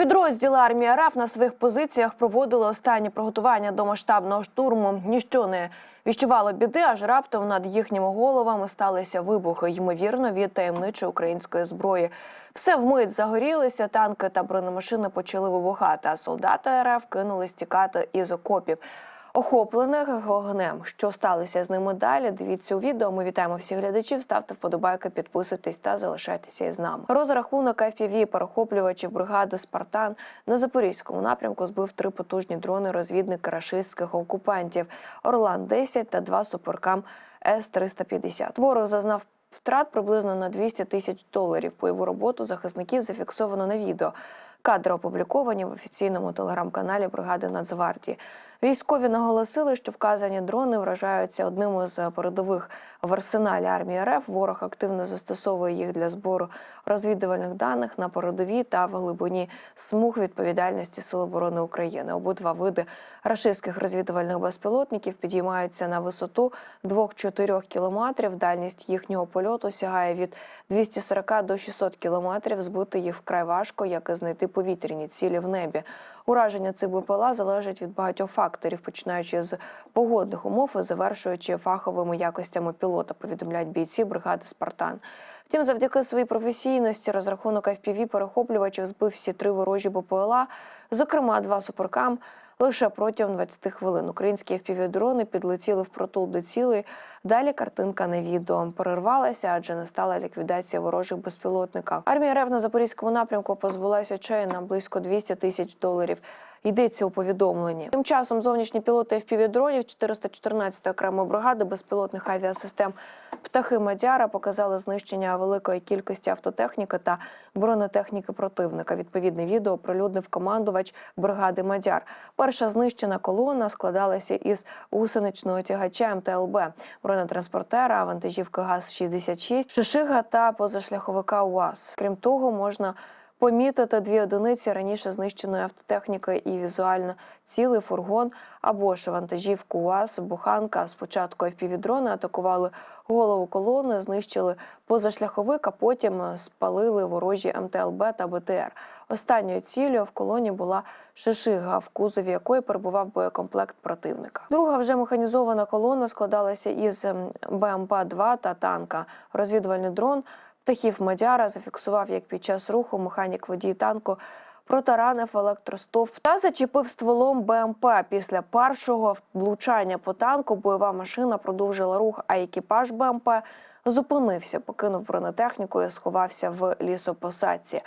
Підрозділи армії РФ на своїх позиціях проводили останні приготування до масштабного штурму. Ніщо не віщувало біди, аж раптом над їхніми головами сталися вибухи, ймовірно, від таємничої української зброї. Все вмить загорілися, танки та бронемашини почали вибухати, а солдати РФ кинулись тікати із окопів. Охоплених вогнем, що сталося з ними далі. Дивіться у відео. Ми вітаємо всіх глядачів. Ставте вподобайки, підписуйтесь та залишайтеся із нами. Розрахунок FPV перехоплювачів бригади Спартан на запорізькому напрямку збив три потужні дрони розвідника рашистських окупантів Орлан 10 та два суперкам С 350 Ворог зазнав. Втрат приблизно на 200 тисяч доларів. Бойову роботу захисників зафіксовано на відео. Кадри опубліковані в офіційному телеграм-каналі бригади Нацгвардії. Військові наголосили, що вказані дрони вражаються одним із передових в арсеналі армії РФ. Ворог активно застосовує їх для збору розвідувальних даних на передовій та в глибині смуг відповідальності Сил оборони України. Обидва види рашистських розвідувальних безпілотників підіймаються на висоту 2-4 кілометрів. Дальність їхнього польоту сягає від 240 до 600 кілометрів. Збити їх вкрай важко, як і знайти повітряні цілі в небі. Ураження цих БПЛА залежить від багатьох факторів, починаючи з погодних умов і завершуючи фаховими якостями пілота, повідомляють бійці бригади Спартан. Втім, завдяки своїй професійності розрахунок FPV перехоплювачів збив всі три ворожі БПЛА, зокрема два суперкам. Лише протягом 20 хвилин українські впівдрони підлетіли підлетіли впритул до цілей. Далі картинка на відео перервалася, адже не стала ліквідація ворожих безпілотників. Армія РФ на запорізькому напрямку позбулася чаю на близько 200 тисяч доларів. Йдеться у повідомленні. Тим часом зовнішні пілоти FPV-дронів 414 окремої бригади безпілотних авіасистем птахи Мадяра показали знищення великої кількості автотехніки та бронетехніки противника. Відповідне відео оприлюднив командувач бригади Мадяр. Перша знищена колона складалася із гусеничного тягача МТЛБ, бронетранспортера, вантажівки ГАЗ-66, Шишига та позашляховика УАЗ. Крім того, можна помітити дві одиниці раніше знищеної автотехніки і візуально цілий фургон або ж вантажівку УАЗ, буханка. Спочатку FPV-дрони атакували голову колони, знищили позашляховик, а потім спалили ворожі МТЛБ та БТР. Останньою цілею в колоні була шишига, в кузові якої перебував боєкомплект противника. Друга вже механізована колона складалася із БМП-2 та танка. Розвідувальний дрон птахів Мадяра зафіксував, як під час руху механік водій танку протаранив електростовп та зачепив стволом БМП. Після першого влучання по танку бойова машина продовжила рух, а екіпаж БМП зупинився, покинув бронетехніку і сховався в лісопосадці.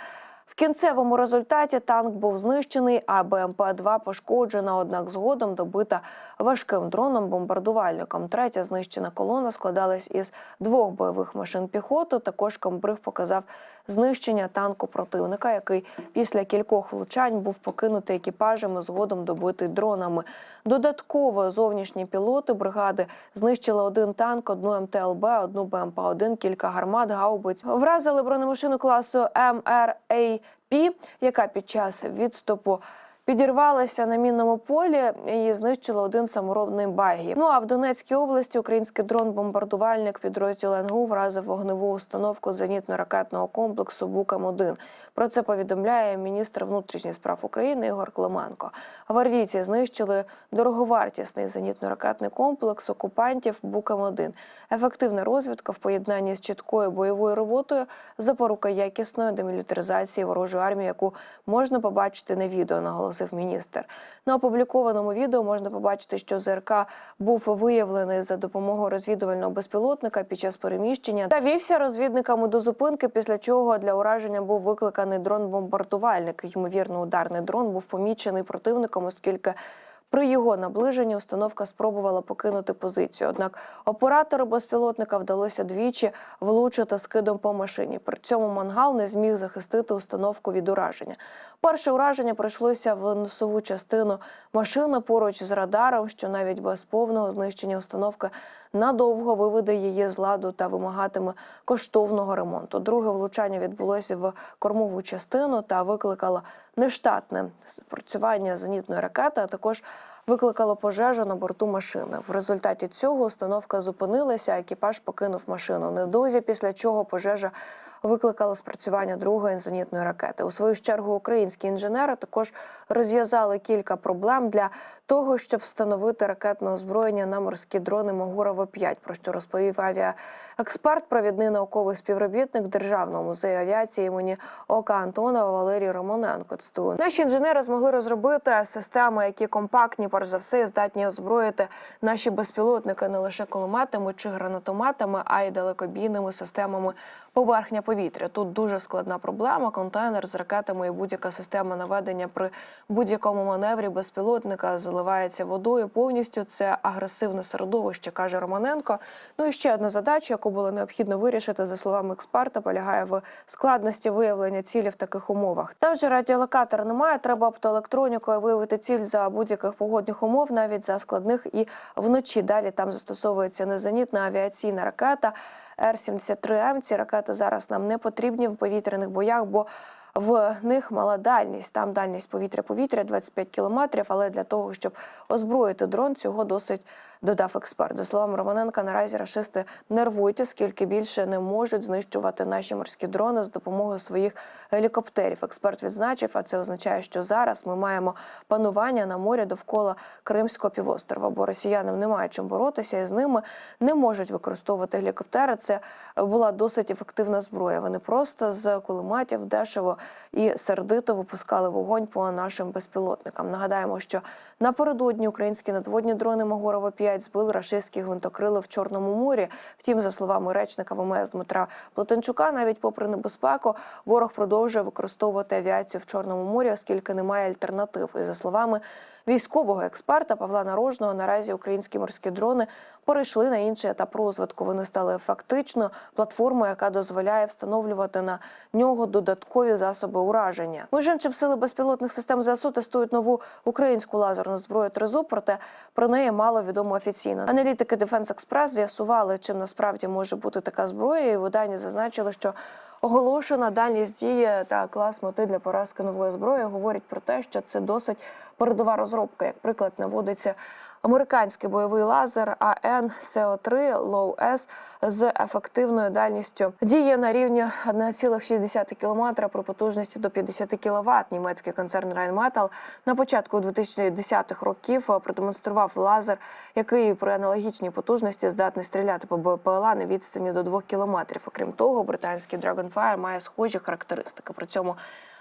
В кінцевому результаті танк був знищений, а БМП-2 пошкоджена, однак згодом добита важким дроном-бомбардувальником. Третя знищена колона складалась із двох бойових машин піхоти. Також комбриг показав знищення танку противника, який після кількох влучань був покинутий екіпажами, згодом добитий дронами. Додатково зовнішні пілоти бригади знищили один танк, одну МТЛБ, одну БМП-1, кілька гармат, гаубиць. Вразили бронемашину класу МРАП, яка під час відступу підірвалася на мінному полі і знищила один саморобний багі. Ну а в Донецькій області український дрон-бомбардувальник підрозділу НГУ вразив вогневу установку зенітно-ракетного комплексу Букам-1. Про це повідомляє міністр внутрішніх справ України Ігор Клименко. Гвардійці знищили дороговартісний зенітно-ракетний комплекс окупантів Букам-1. Ефективна розвідка в поєднанні з чіткою бойовою роботою запорука якісної демілітаризації ворожої армії, яку можна побачити на відео, наголосив міністр. На опублікованому відео можна побачити, що ЗРК був виявлений за допомогою розвідувального безпілотника під час переміщення та вівся розвідниками до зупинки, після чого для ураження був викликаний дрон-бомбардувальник. Ймовірно, ударний дрон був помічений противником, оскільки при його наближенні установка спробувала покинути позицію. Однак оператору безпілотника вдалося двічі влучити скидом по машині. При цьому мангал не зміг захистити установку від ураження. Перше ураження прийшлося в носову частину машини поруч з радаром, що навіть без повного знищення установки надовго виведе її з ладу та вимагатиме коштовного ремонту. Друге влучання відбулося в кормову частину та викликало нештатне спрацювання зенітної ракети, а також викликало пожежу на борту машини. В результаті цього установка зупинилася, екіпаж покинув машину. Невдовзі після чого пожежа викликали спрацювання другої зенітної ракети. У свою чергу українські інженери також розв'язали кілька проблем для того, щоб встановити ракетне озброєння на морські дрони Могура 5 про що розповів авіаексперт, провідний науковий співробітник Державного музею авіації імені Ока Антонова Валерій Романенко. Наші інженери змогли розробити системи, які компактні, перш за все, здатні озброїти наші безпілотники не лише кулеметами чи гранатометами, а й далекобійними системами поверхня повітря. Тут дуже складна проблема. Контейнер з ракетами і будь-яка система наведення при будь-якому маневрі безпілотника заливається водою повністю. Це агресивне середовище, каже Романенко. Ну і ще одна задача, яку було необхідно вирішити, за словами експерта, полягає в складності виявлення цілі в таких умовах. Там же радіолокатора немає. Треба оптоелектронікою виявити ціль за будь-яких погодних умов, навіть за складних і вночі. Далі там застосовується незенітна авіаційна ракета. Р-73М. Ці ракети зараз нам не потрібні в повітряних боях, бо в них мала дальність. Там дальність повітря-повітря 25 кілометрів. Але для того, щоб озброїти дрон, цього досить додав експерт. За словами Романенка, наразі рашисти нервують, оскільки більше не можуть знищувати наші морські дрони з допомогою своїх гелікоптерів. Експерт відзначив, а це означає, що зараз ми маємо панування на морі довкола Кримського півострова, бо росіянам немає чим боротися, і з ними не можуть використовувати гелікоптери. Це була досить ефективна зброя. Вони просто з кулеметів дешево і сердито випускали вогонь по нашим безпілотникам. Нагадаємо, що напередодні українські надводні дрони Могорова 5 збили рашистські гвинтокрили в Чорному морі. Втім, за словами речника ВМС Дмитра Платенчука, навіть попри небезпеку, ворог продовжує використовувати авіацію в Чорному морі, оскільки немає альтернатив. І за словами військового експерта Павла Нарожного, наразі українські морські дрони перейшли на інший етап розвитку. Вони стали фактично платформою, яка дозволяє встановлювати на нього додаткові засоби ураження. Між іншим, сили безпілотних систем ЗСУ тестують нову українську лазерну зброю Тризуб, проте про неї мало відомо офіційно. Аналітики Defense Express з'ясували, чим насправді може бути така зброя, і видання зазначили, що Оголошена дальність дії та клас мети для поразки нової зброї говорить про те, що це досить передова розробка. Як приклад наводиться американський бойовий лазер АН СО3 Low S з ефективною дальністю діє на рівні 1,6 км при потужності до 50 кВт. Німецький концерн Rheinmetall на початку 2010-х років продемонстрував лазер, який при аналогічній потужності здатний стріляти по БПЛА на відстані до 2 км. Окрім того, британський Dragonfire має схожі характеристики. При цьому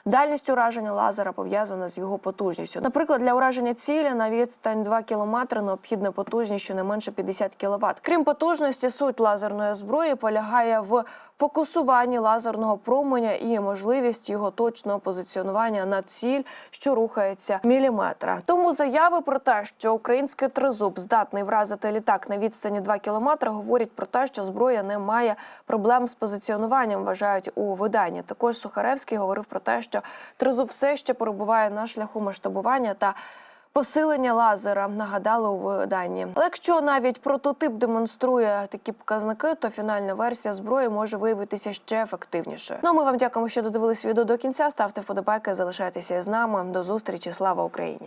Дальність ураження лазера пов'язана з його потужністю. Наприклад, для ураження цілі на відстань 2 км необхідна потужність щонайменше 50 кВт. Крім потужності, суть лазерної зброї полягає в фокусуванні лазерного променя і можливість його точного позиціонування на ціль, що рухається міліметра. Тому заяви про те, що український тризуб здатний вразити літак на відстані 2 км, говорять про те, що зброя не має проблем з позиціонуванням. Вважають у виданні. Також Сухаревський говорив про те, що тризуб все ще перебуває на шляху масштабування та. Посилення лазера нагадали у виданні. Але якщо навіть прототип демонструє такі показники, то фінальна версія зброї може виявитися ще ефективнішою. Ну а ми вам дякуємо, що додивились відео до кінця. Ставте вподобайки, залишайтеся з нами. До зустрічі. Слава Україні!